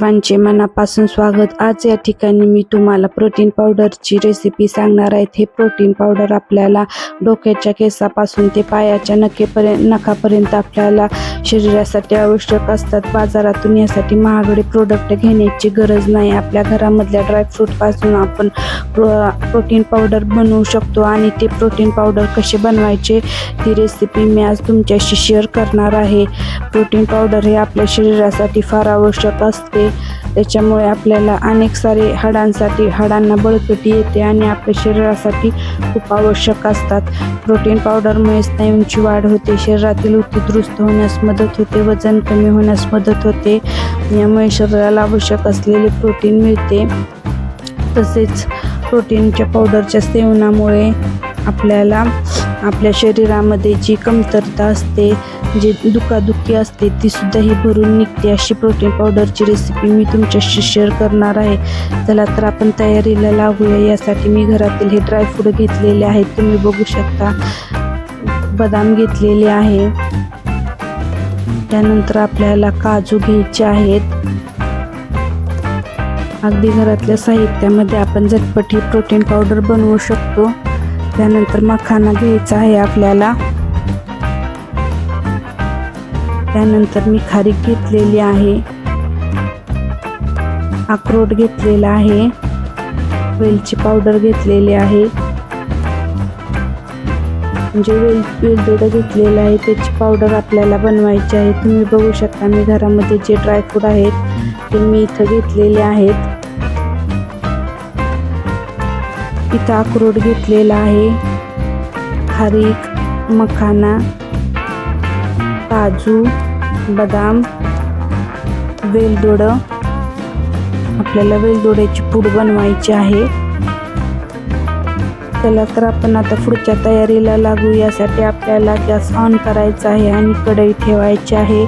सर्वांचे मनापासून स्वागत. आज या ठिकाणी मी तुम्हाला प्रोटीन पावडरची रेसिपी सांगणार आहे. हे प्रोटीन पावडर आपल्याला डोक्याच्या केसापासून ते पायाच्या नखेपर्यंत नखापर्यंत आपल्याला शरीरासाठी आवश्यक असतात. बाजारातून यासाठी महागडे प्रोडक्ट घेण्याची गरज नाही. आपल्या घरामधल्या ड्रायफ्रूटपासून आपण प्रो प्रोटीन पावडर बनवू शकतो आणि ते प्रोटीन पावडर कसे बनवायचे ती रेसिपी मी आज तुमच्याशी शेअर करणार आहे. प्रोटीन पावडर हे आपल्या शरीरासाठी फार आवश्यक असते. त्याच्यामुळे आपल्याला अनेक सारे हाडांसाठी हाडांना बळकटी येते आणि आपल्या शरीरासाठी खूप आवश्यक असतात. प्रोटीन पावडरमुळे स्नायूंची वाढ होते. शरीरातील ऊती दुरुस्त होण्यास मदत होते वजन कमी होण्यास मदत होते. यामुळे शरीराला आवश्यक असलेले प्रोटीन मिळते. तसेच प्रोटीनच्या पावडरच्या सेवनामुळे आपल्याला आपल्या शरीरामध्ये जी कमतरता असते जी दुखादुखी असते ती सुद्धा ही भरून निघते. अशी प्रोटीन पावडरची रेसिपी मी तुमच्याशी शेअर करणार आहे. चला तर आपण तयारीला लागूया. यासाठी मी घरातील हे ड्रायफ्रूट घेतलेले आहेत. तुम्ही बघू शकता बदाम घेतलेले आहे. त्यानंतर आपल्याला काजू घ्यायचे आहेत. अगदी घरातल्या साहित्यामध्ये आपण झटपट ही प्रोटीन पावडर बनवू शकतो. त्यानंतर मखाना घ्यायचा आहे आपल्याला. त्यानंतर मी खारीक घेतलेली आहे. अक्रोड घेतलेला आहे. वेलची पावडर घेतलेली आहे. म्हणजे वेल वेलदोडं घेतलेलं आहे. त्याची पावडर आपल्याला बनवायची आहे. तुम्ही बघू शकता मी घरामध्ये जे ड्रायफ्रूट आहेत ते मी इथं घेतलेले आहेत. इथं अक्रोड घेतलेला आहे. खारीक मखाना काजू बदाम वेलदोडं. आपल्याला वेलदोड्याची पूड बनवायची आहे. चला तर आपण आता पुढच्या तयारीला लागू. यासाठी आपल्याला गॅस ऑन करायचा आहे आणि कढई ठेवायची आहे.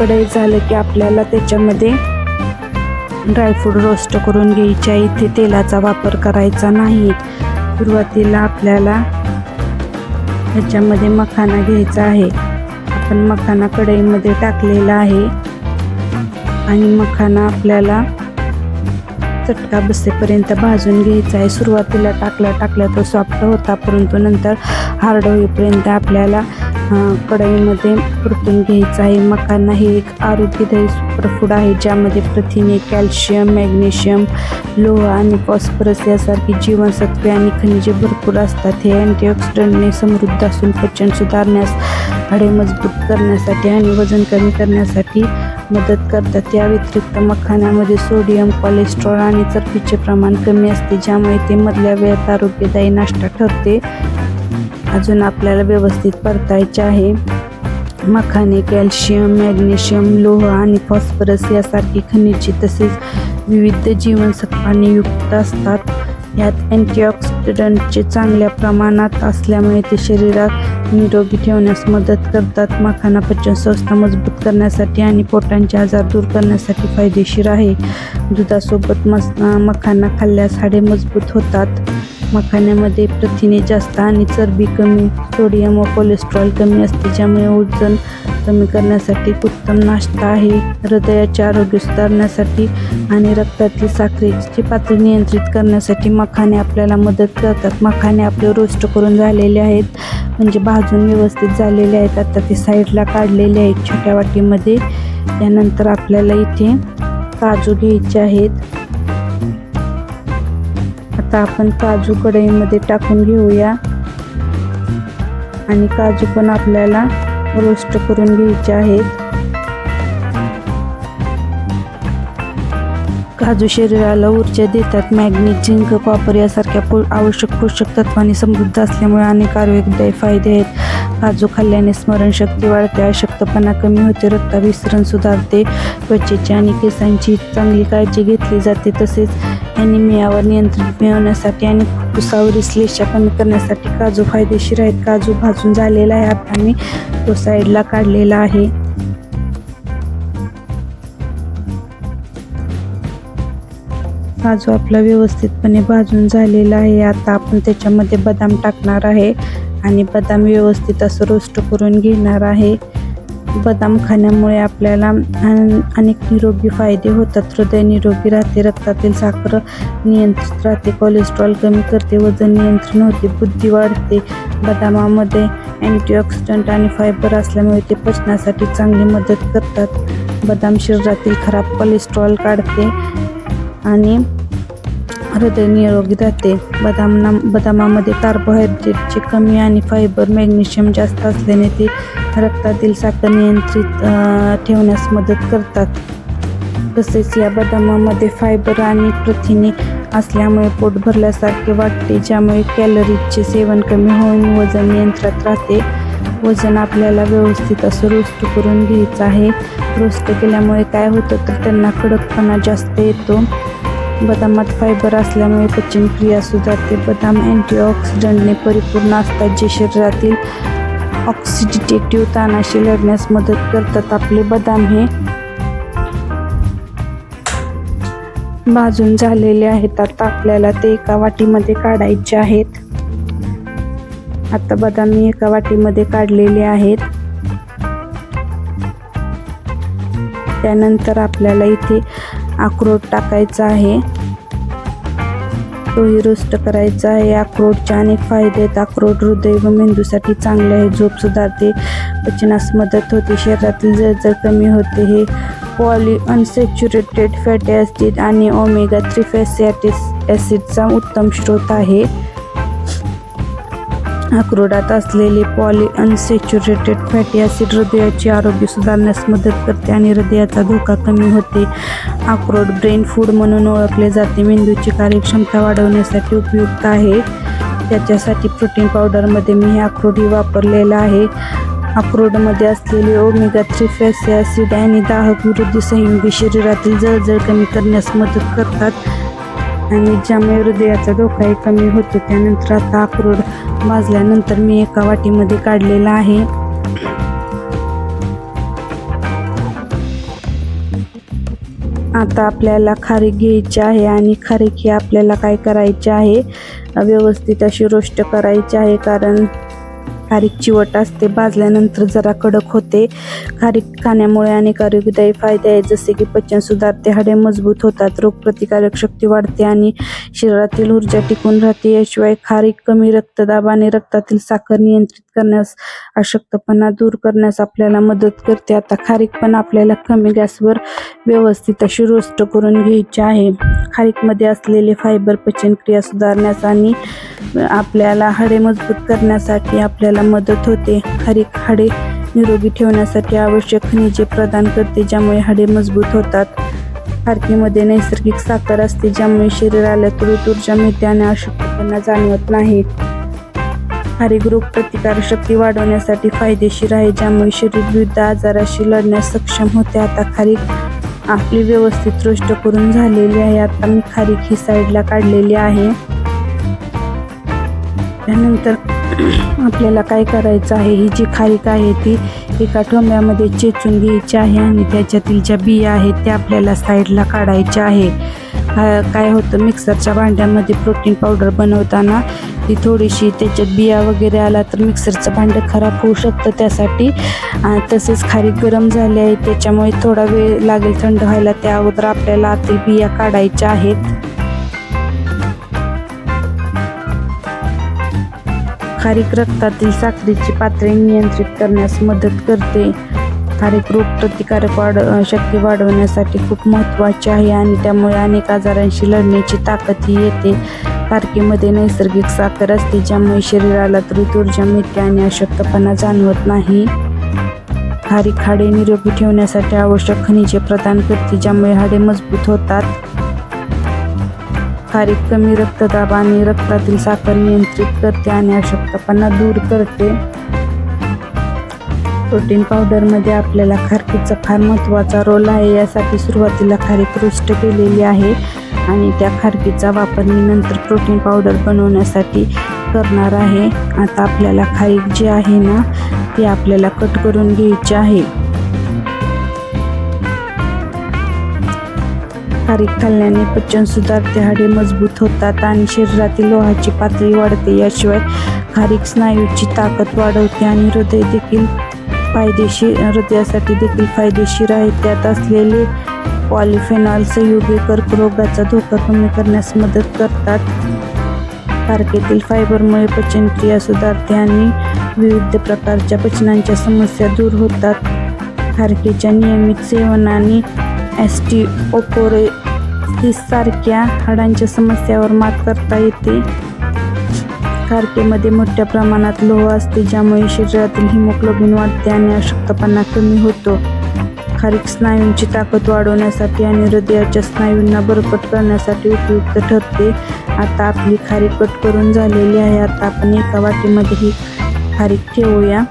कढई झालं की आपल्याला त्याच्यामध्ये ड्रायफ्रूट रोस्ट करून घ्यायच्या आहे. इथे तेलाचा वापर करायचा नाही. सुरुवातीला आपल्याला ह्याच्यामध्ये मखाना घ्यायचा आहे. आपण मखाना कढईमध्ये टाकलेला आहे. आणि मखाना आपल्याला चटका बसेपर्यंत भाजून घ्यायचा आहे. सुरुवातीला टाकल्या टाकल्या तो सॉफ्ट होता परंतु नंतर हार्ड होईपर्यंत आपल्याला कढईमध्ये परतून घ्यायचा आहे. मखाना हे एक आरोग्यदायी सुपरफूड आहे ज्यामध्ये प्रथिने कॅल्शियम मॅग्नेशियम लोह आणि फॉस्फरस यासारखी जीवनसत्वे आणि खनिजे भरपूर असतात. हे अँटीऑक्सिडंटने समृद्ध असून पचन सुधारण्यास हाडे मजबूत करण्यासाठी आणि वजन कमी करण्यासाठी मदत करतात. या व्यतिरिक्त मखाण्यामध्ये सोडियम कोलेस्ट्रॉल आणि चरबीचे प्रमाण कमी असते ज्यामुळे ते मधल्या वेळात आरोग्यदायी नाश्ता ठरते. अजून आपल्याला व्यवस्थित परतायचे आहे. मखाने कॅल्शियम मॅग्नेशियम लोह आणि फॉस्फरस यासारखी खनिजे तसेच विविध जीवनसत्वाने युक्त असतात. यात अँटीऑक्सिडंटचे चांगल्या प्रमाणात असल्यामुळे ते शरीरात निरोगी ठेवण्यास मदत करतात. मखाना पचन संस्था मजबूत करण्यासाठी आणि पोटांचे आजार दूर करण्यासाठी फायदेशीर आहे. दुधासोबत मस मखाना खाल्ल्यास हाडे मजबूत होतात. मखाण्यामध्ये प्रथिने जास्त आणि चरबी कमी सोडियम व कोलेस्ट्रॉल कमी असते ज्यामुळे वजन कमी करण्यासाठी उत्तम नाश्ता आहे. हृदयाचे आरोग्य सुधारण्यासाठी आणि रक्तातील साखरेची पातळी नियंत्रित करण्यासाठी मखाने आपल्याला मदत करतात. मखाने आपले रोस्ट करून झालेले आहेत म्हणजे भाजून व्यवस्थित झालेले आहेत. आता ते साईडला काढलेले आहेत छोट्या वाटीमध्ये. त्यानंतर आपल्याला इथे काजू घ्यायचे आहेत. आता आपण काजू कढईमध्ये टाकून घेऊया. आणि काजू पण आपल्याला रोस्ट करून घ्यायचे आहेत. काजू शरीराला ऊर्जा देतात. मॅग्नेट झिंक कॉपर यासारख्या पो आवश्यक पोषक तत्वांनी समृद्ध असल्यामुळे अनेक आरोग्यदायी फायदे आहेत. काजू खाल्ल्याने स्मरणशक्ती वाढते अशक्तपणा कमी होते रक्ताभिसरण सुधारते त्वचेची आणि केसांची चांगली काळजी घेतली जाते. तसेच ॲनिमियावर नियंत्रण मिळवण्यासाठी आणि फुफ्फुसावर श्लेषा कमी करण्यासाठी काजू फायदेशीर आहेत. काजू भाजून झालेला आहे. आता मी तो साईडला काढलेला आहे. काजू आपला व्यवस्थितपणे भाजून झालेला आहे. आता आपण त्याच्यामध्ये बदाम टाकणार आहे आणि बदाम व्यवस्थित असं रोस्ट करून घेणार आहे. बदाम खाण्यामुळे आपल्याला अन- अनेक निरोगी फायदे होतात. हृदय निरोगी राहते रक्तातील साखर नियंत्रित राहते कोलेस्ट्रॉल कमी करते वजन नियंत्रण होते बुद्धी वाढते. बदामामध्ये अँटीऑक्सिडंट आणि फायबर असल्यामुळे ते पचनासाठी चांगली मदत करतात. बदाम शरीरातील खराब कोलेस्ट्रॉल काढते आणि हृदय निरोगी राहते. बदामना बदामामध्ये कार्बोहायड्रेटचे कमी आणि फायबर मॅग्नेशियम जास्त असल्याने ते रक्तातील साखर नियंत्रित ठेवण्यास मदत करतात. तसेच या बदामामध्ये फायबर आणि प्रथिने असल्यामुळे पोट भरल्यासारखे वाटते ज्यामुळे कॅलरीजचे सेवन कमी होऊन वजन नियंत्रणात राहते. वजन आपल्याला व्यवस्थित असं रोस्ट करून घ्यायचं आहे. रोस्ट केल्यामुळे काय होतं तर त्यांना कडकपणा जास्त येतो. बदामात फायबर असल्यामुळे पचनक्रिया सुधारते बदाम अँटीऑक्सिडंटने परिपूर्ण असतात जे शरीरातील ऑक्सिडिटेटिव्ह ताणाशी लढण्यास मदत करतात. आपले बदाम हे भाजून झालेले आहेत. आता आपल्याला ते एका वाटीमध्ये काढायचे आहेत. आता बदाम मी एका वाटीमध्ये काढलेले आहेत. त्यानंतर आपल्याला इथे अक्रोड टाकायचा आहे. तोही रोस्ट करायचा आहे. अक्रोडचे अनेक फायदे आहेत. अक्रोड हृदय व मेंदूसाठी चांगले आहे. झोप सुधारते पचनास मदत होते. शरीरातील जळजळ कमी होते. हे पॉली अनसॅच्युरेटेड फॅटी ॲसिड आणि ओमेगा थ्री फॅटी ॲसिडचा उत्तम स्रोत आहे. अक्रोडात असलेले पॉली अनसॅच्युरेटेड फॅटी ॲसिड हृदयाचे आरोग्य सुधारण्यास मदत करते आणि हृदयाचा धोका कमी होते. अक्रोड ब्रेन फूड म्हणून ओळखले जाते. मेंदूची कार्यक्षमता वाढवण्यासाठी उपयुक्त आहे. त्याच्यासाठी प्रोटीन पावडरमध्ये मी हे अक्रोडही वापरलेलं आहे. अक्रोडमध्ये असलेले ओमेगा थ्री फॅसी ॲसिड आणि दाहक विरोधी संयुगी शरीरातील जळजळ कमी करण्यास मदत करतात. आणि ज्यामुळे हृदयाचा धोकाही कमी होतो त्यानंतर आता अक्रोड भाजल्यानंतर मी एका वाटीमध्ये काढलेला आहे. आता आपल्याला खारीक घ्यायची आहे आणि खारीक ही आपल्याला काय करायची आहे? व्यवस्थित अशी रोष्ट करायची आहे कारण खारीक चिवट असते भाजल्यानंतर जरा कडक होते. खारीक खाण्यामुळे अनेक आरोग्यदायी फायदे आहेत जसे की पचन सुधारते हाडे मजबूत होतात रोगप्रतिकारक शक्ती वाढते आणि शरीरातील ऊर्जा टिकून राहते. याशिवाय खारीक कमी रक्तदाब आणि रक्तातील साखर नियंत्रित करण्यास अशक्तपणा दूर करण्यास आपल्याला मदत करते. आता खारीक पण आपल्याला कमी गॅसवर व्यवस्थित अशी रोस्ट करून घ्यायची आहे. खारीकमध्ये असलेले फायबर पचनक्रिया सुधारण्यास आणि आपल्याला हाडे मजबूत करण्यासाठी आपल्याला मदत होते. खारीक हाडे निरोगी ठेवण्यासाठी आवश्यक खनिजे प्रदान करते ज्यामुळे हाडे मजबूत होतात. खारकीमध्ये नैसर्गिक साखर असते ज्यामुळे शरीराला त्वरित ऊर्जा मिळते आणि अशक्तपणा जाणवत नाही. खारीक रोग प्रतिकार शक्ती वाढवण्यासाठी फायदेशीर आहे ज्यामुळे शरीर विविध आजाराशी लढण्यास सक्षम होते. आता खारीक आपली व्यवस्थित रोस्ट करून झालेली आहे. आता मी खारीक ही साईडला काढलेली आहे. त्यानंतर आपल्याला काय करायचं आहे? ही जी खारीक आहे ती एका ठोंब्यामध्ये चेचून घ्यायची आहे आणि त्याच्यातील ज्या बिया आहेत त्या आपल्याला साईडला काढायच्या आहे. काय होतं मिक्सरच्या भांड्यामध्ये प्रोटीन पावडर बनवताना ती थोडीशी त्याच्यात बिया वगैरे आला तर मिक्सरचं भांडं खराब होऊ शकतं त्यासाठी. तसेच खारीक गरम झाली आहे त्याच्यामुळे थोडा वेळ लागेल थंड व्हायला. त्या अगोदर आपल्याला आतील बिया काढायच्या आहेत. खारीक रक्तातील साखरेची पातळी नियंत्रित करण्यास मदत करते. खारीक रोग प्रतिकारक वाढ शक्ती वाढवण्यासाठी खूप महत्त्वाची आहे आणि त्यामुळे अनेक आजारांशी लढण्याची ताकदही येते. खारकीमध्ये नैसर्गिक साखर असते ज्यामुळे शरीराला त्वरित ऊर्जा मिळते आणि अशक्तपणा जाणवत नाही. खारीक हाडे निरोगी ठेवण्यासाठी आवश्यक खनिजे प्रदान करते ज्यामुळे हाडे मजबूत होतात. खारीक कमी रक्तदाब आणि रक्तातील साखर नियंत्रित करते आणि अशक्तपणा दूर करते. प्रोटीन पावडरमध्ये आपल्याला खारकीचा फार महत्त्वाचा रोल आहे. यासाठी सुरुवातीला खारीक रुष्ट केलेली आहे आणि त्या खारकीचा वापर मी नंतर प्रोटीन पावडर बनवण्यासाठी करणार आहे. आता आपल्याला खारीक जी आहे ना ती आपल्याला कट करून घ्यायची आहे. खारीक खाल्ल्याने पचन सुधारते हाडे मजबूत होतात आणि शरीरातील लोहाची पातळी वाढते. याशिवाय खारीक स्नायूची ताकद वाढवते आणि हृदय देखील फायदेशीर हृदयासाठी देखील फायदेशीर आहे. त्यात असलेले पॉलिफेनॉल संयुगे कर्करोगाचा धोका कमी करण्यास मदत करतात. खारकेतील फायबरमुळे पचनक्रिया सुधारते आणि विविध प्रकारच्या पचनांच्या समस्या दूर होतात. खारकेच्या नियमित सेवनाने ॲस्टिओपोरोसिस सारख्या हाडांच्या समस्यावर मात करता येते. खारकेमध्ये मोठ्या प्रमाणात लोह असते ज्यामुळे शरीरातील हिमोग्लोबिन वाढते आणि अशक्तपणा कमी होतो. खारीक स्नायूंची ताकद वाढवण्यासाठी आणि हृदयाच्या स्नायूंना बळकट करण्यासाठी उपयुक्त ठरते. आता आपली खारीक कट करून झालेली आहे. आता आपण एका वाटीमध्ये ही खारीक ठेवूया.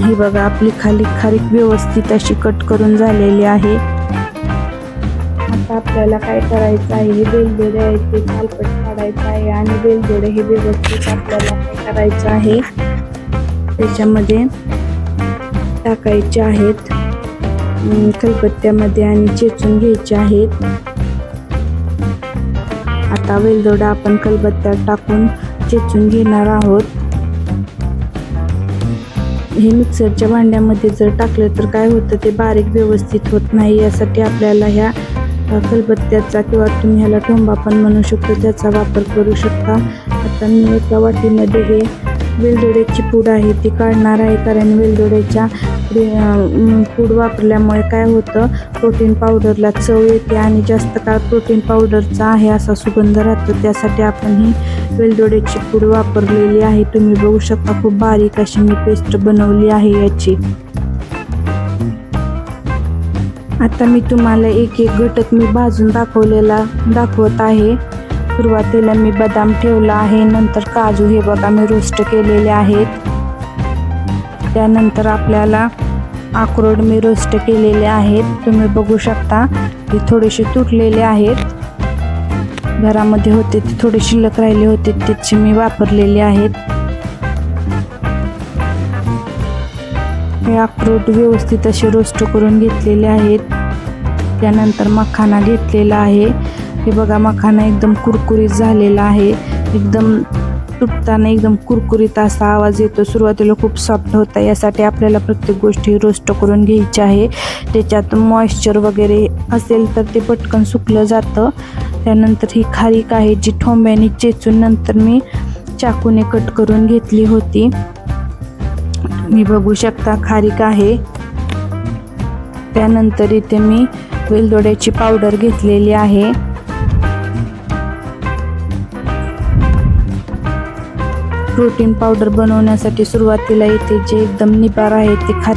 ही बघा आपली खाली खारीक व्यवस्थित अशी कट करून झालेली आहे. आता आपल्याला काय करायचं आहे? हे बेलदोडे आहेत ते कालपट काढायचं आहे आणि बेलदोडे हे व्यवस्थित आपल्याला काय करायचं आहे? त्याच्यामध्ये टाकायचे आहेत. अं, खलबत्त्यामध्ये आणि चेचून घ्यायचे आहेत. आता वेलदोडा आपण खलबत्त्यात टाकून चेचून घेणार आहोत. हे मिक्सरच्या भांड्यामध्ये जर टाकलं तर काय होतं ते बारीक व्यवस्थित होत नाही यासाठी आपल्याला ह्या कलबत्त्याचा किंवा तुम्ही ह्याला टोंबा पण म्हणू शकतो त्याचा वापर करू शकता. आता मी एका वाटीमध्ये हे वेलदोड्याची पूड आहे ती काढणार आहे कारण वेलदोड्याच्या पूड वापरल्यामुळे काय होतं प्रोटीन पावडरला चव येते आणि जास्त काळ प्रोटीन पावडरचा आहे असा सुगंध राहतो. त्यासाठी आपण ही वेलदोड्याची पूड वापरलेली आहे. तुम्ही बघू शकता खूप बारीक अशी मी पेस्ट बनवली आहे याची. आता मी तुम्हाला एक एक घटक मी भाजून दाखवलेला दाखवत आहे. सुरुवातीला मी बदाम ठेवला आहे नंतर काजू हे बघा मी रोस्ट केलेले आहेत. त्यानंतर आपल्याला अक्रोड मी रोस्ट केलेले आहेत. तुम्ही बघू शकता ते थोडेसे तुटलेले आहेत. घरामध्ये होते ते थोडे शिल्लक राहिले होते त्याचे मी वापरलेले आहेत. हे अक्रोड व्यवस्थित असे रोस्ट करून घेतलेले आहेत. त्यानंतर मखाना घेतलेला आहे. हे बघा मखाना एकदम कुरकुरीत झालेला आहे. एकदम तुटताना एकदम कुरकुरीत असा आवाज येतो. सुरुवातीला खूप सॉफ्ट होता. यासाठी आपल्याला प्रत्येक गोष्टी रोस्ट करून घ्यायची आहे. त्याच्यात मॉइश्चर वगैरे असेल तर ते पटकन सुकलं जातं. त्यानंतर ही खारीक आहे जी ठोंब्याने चेचून नंतर मी चाकूने कट करून घेतली होती. मी बघू शकता खारीक आहे. त्यानंतर इथे मी वेलदोड्याची पावडर घेतलेली आहे. प्रोटीन पावडर बनवण्यासाठी सुरुवातीला इथे जे एकदम निबार आहे ते खा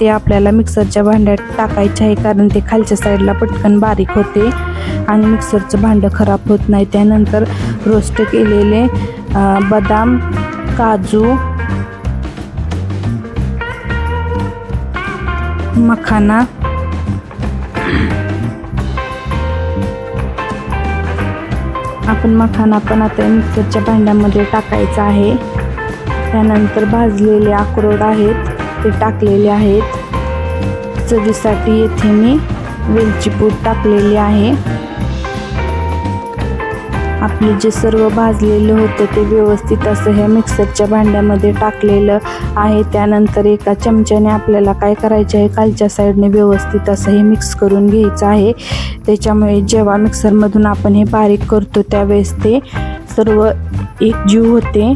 ते आपल्याला मिक्सरच्या भांड्यात टाकायचे आहे कारण ते खालच्या साईडला पटकन बारीक होते आणि मिक्सरचं भांडं खराब होत नाही. त्यानंतर रोस्ट केलेले बदाम काजू मखाना आपण मखाना पण आता मिक्सरच्या भांड्यामध्ये टाकायचा आहे. त्यानंतर भाजलेले अक्रोड आहेत ते टाकलेले आहेत. चवीसाठी येथे मी वेलची पूड टाकलेली आहे. आपले जे सर्व भाजलेलं होतं ते व्यवस्थित असं ह्या मिक्सरच्या भांड्यामध्ये टाकलेलं आहे. त्यानंतर एका चमच्याने आपल्याला काय करायचं आहे? खालच्या साईडने व्यवस्थित असं हे मिक्स करून घ्यायचं आहे. त्याच्यामुळे जेव्हा मिक्सरमधून आपण हे बारीक करतो त्यावेळेस ते सर्व एक जीव होते.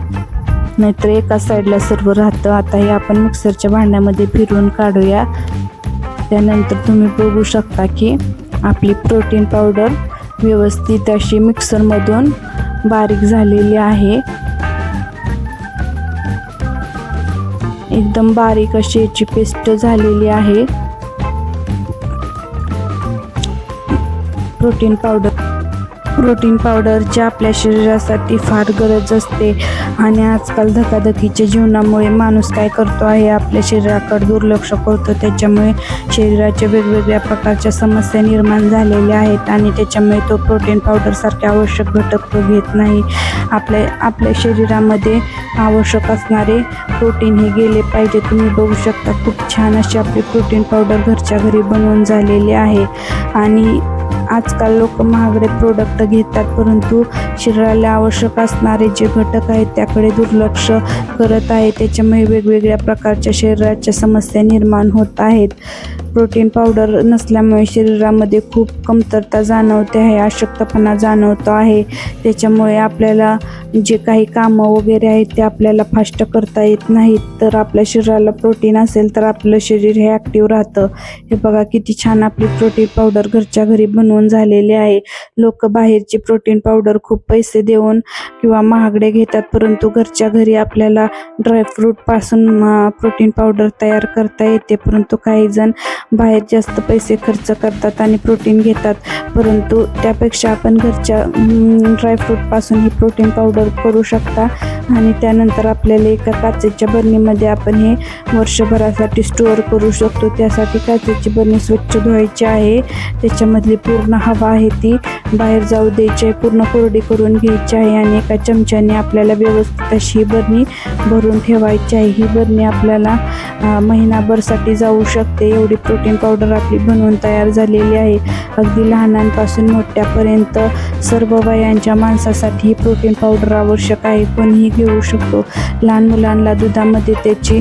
नाहीतर एका साईडला सर्व राहतं. आता हे आपण मिक्सरच्या भांड्यामध्ये फिरवून काढूया. त्यानंतर तुम्ही बघू शकता की आपली प्रोटीन पावडर व्यवस्थित अशी मिक्सरमधून बारीक झालेली आहे. एकदम बारीक अशी याची पेस्ट झालेली आहे. प्रोटीन पावडर प्रोटीन पावडरची आपल्या शरीरासाठी फार गरज असते. आणि आजकाल धकाधकीच्या जीवनामुळे माणूस काय करतो आहे? आपल्या शरीराकडे दुर्लक्ष करतो. त्याच्यामुळे शरीराच्या वेगवेगळ्या प्रकारच्या समस्या निर्माण झालेल्या आहेत आणि त्याच्यामुळे तो प्रोटीन पावडरसारखे आवश्यक घटक तो घेत नाही. आपल्या आपल्या शरीरामध्ये आवश्यक असणारे प्रोटीन हे गेले पाहिजे. तुम्ही बघू शकता खूप छान अशी आपली प्रोटीन पावडर घरच्या घरी बनवून झालेली आहे. आणि आजकाल लोक महागडे प्रोडक्ट घेतात परंतु शरीराला आवश्यक असणारे जे घटक आहेत त्याकडे दुर्लक्ष करत आहे. त्याच्यामुळे वेगवेगळ्या प्रकारच्या शरीराच्या समस्या निर्माण होत आहेत. प्रोटीन पावडर नसल्यामुळे शरीरामध्ये खूप कमतरता जाणवते आहे अशक्तपणा जाणवतो आहे. त्याच्यामुळे आपल्याला जे काही कामं वगैरे आहेत ते आपल्याला फास्ट करता येत नाहीत. तर आपल्या शरीराला प्रोटीन असेल तर आपलं शरीर हे ॲक्टिव्ह राहतं. हे बघा किती छान आपली प्रोटीन पावडर घरच्या घरी बनवून झालेले आहे. लोक बाहेरची प्रोटीन पावडर खूप पैसे देऊन किंवा महागडे घेतात परंतु घरच्या घरी आपल्याला ड्रायफ्रूटपासून प्रोटीन पावडर तयार करता येते. परंतु काही जण बाहेर जास्त पैसे खर्च करतात आणि प्रोटीन घेतात. परंतु त्यापेक्षा आपण घरच्या ड्रायफ्रूटपासून ही प्रोटीन पावडर करू शकता. आणि त्यानंतर आपल्याला एका काचेच्या बरणीमध्ये आपण हे वर्षभरासाठी स्टोअर करू शकतो. त्यासाठी काचेची बरणी स्वच्छ धुवायची आहे. त्याच्यामधली पूर्ण हवा आहे ती. बाहेर जाऊ द्यायची आहे पूर्ण कोरडी करून घ्यायची आहे आणि एका चमच्याने आपल्याला व्यवस्थित अशी बरणी भरून ठेवायची आहे. ही बरणी आपल्याला महिनाभरसाठी जाऊ शकते. एवढी प्रोटीन पावडर आपली बनवून तयार झालेली आहे. अगदी लहानांपासून मोठ्यापर्यंत सर्व वयांच्या माणसासाठी ही प्रोटीन पावडर आवश्यक आहे. कोणीही घेऊ शकतो. लहान मुलांना दुधामध्ये त्याची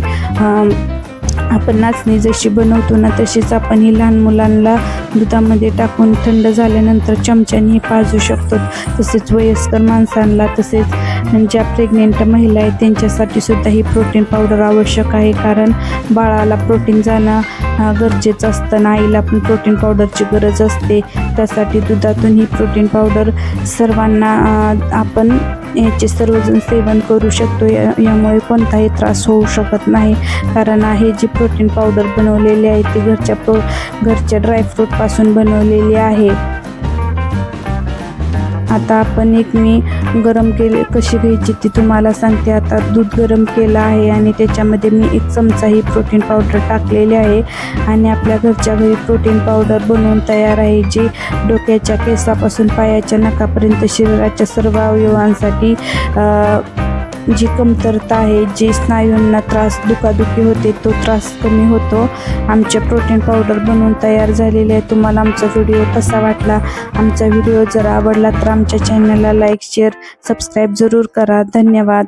आपण नाचणी जशी बनवतो ना तशीच आपण ही लहान मुलांना दुधामध्ये टाकून थंड झाल्यानंतर चमच्याने पाजू शकतो. तसेच वयस्कर माणसांना तसेच ज्या प्रेग्नेंट महिला आहेत त्यांच्यासाठी सुद्धा ही प्रोटीन पावडर आवश्यक आहे. कारण बाळाला प्रोटीन जाणं गरजेचं असतं. ना आईला पण प्रोटीन पावडरची गरज असते. त्यासाठी दुधातून ही प्रोटीन पावडर सर्वांना आपण याचे सर्वजण सेवन करू शकतो. या यामुळे कोणताही त्रास होऊ शकत नाही. कारण आहे जी प्रोटीन पावडर बनवलेली आहे. ती घरच्या प्रो घरच्या ड्रायफ्रूटपासून बनवलेली आहे. आता आपण एक मी गरम केले कशी घ्यायची ती तुम्हाला सांगते. आता दूध गरम केलं आहे आणि त्याच्यामध्ये मी एक चमचा ही प्रोटीन पावडर टाकलेली आहे. आणि आपल्या घरच्या घरी प्रोटीन पावडर बनवून तयार आहे जी डोक्याच्या केसापासून पायाच्या नखापर्यंत शरीराच्या सर्व अवयवांसाठी जी कमतरता आहे जी स्नायूंना त्रास दुखादुखी होते तो त्रास कमी होतो. आमचे प्रोटीन पावडर बनवून तयार झालेले आहे. तुम्हाला आमचा व्हिडिओ कसा वाटला? आमचा व्हिडिओ जर आवडला तर आमच्या चॅनलला लाईक शेअर सबस्क्राईब जरूर करा. धन्यवाद.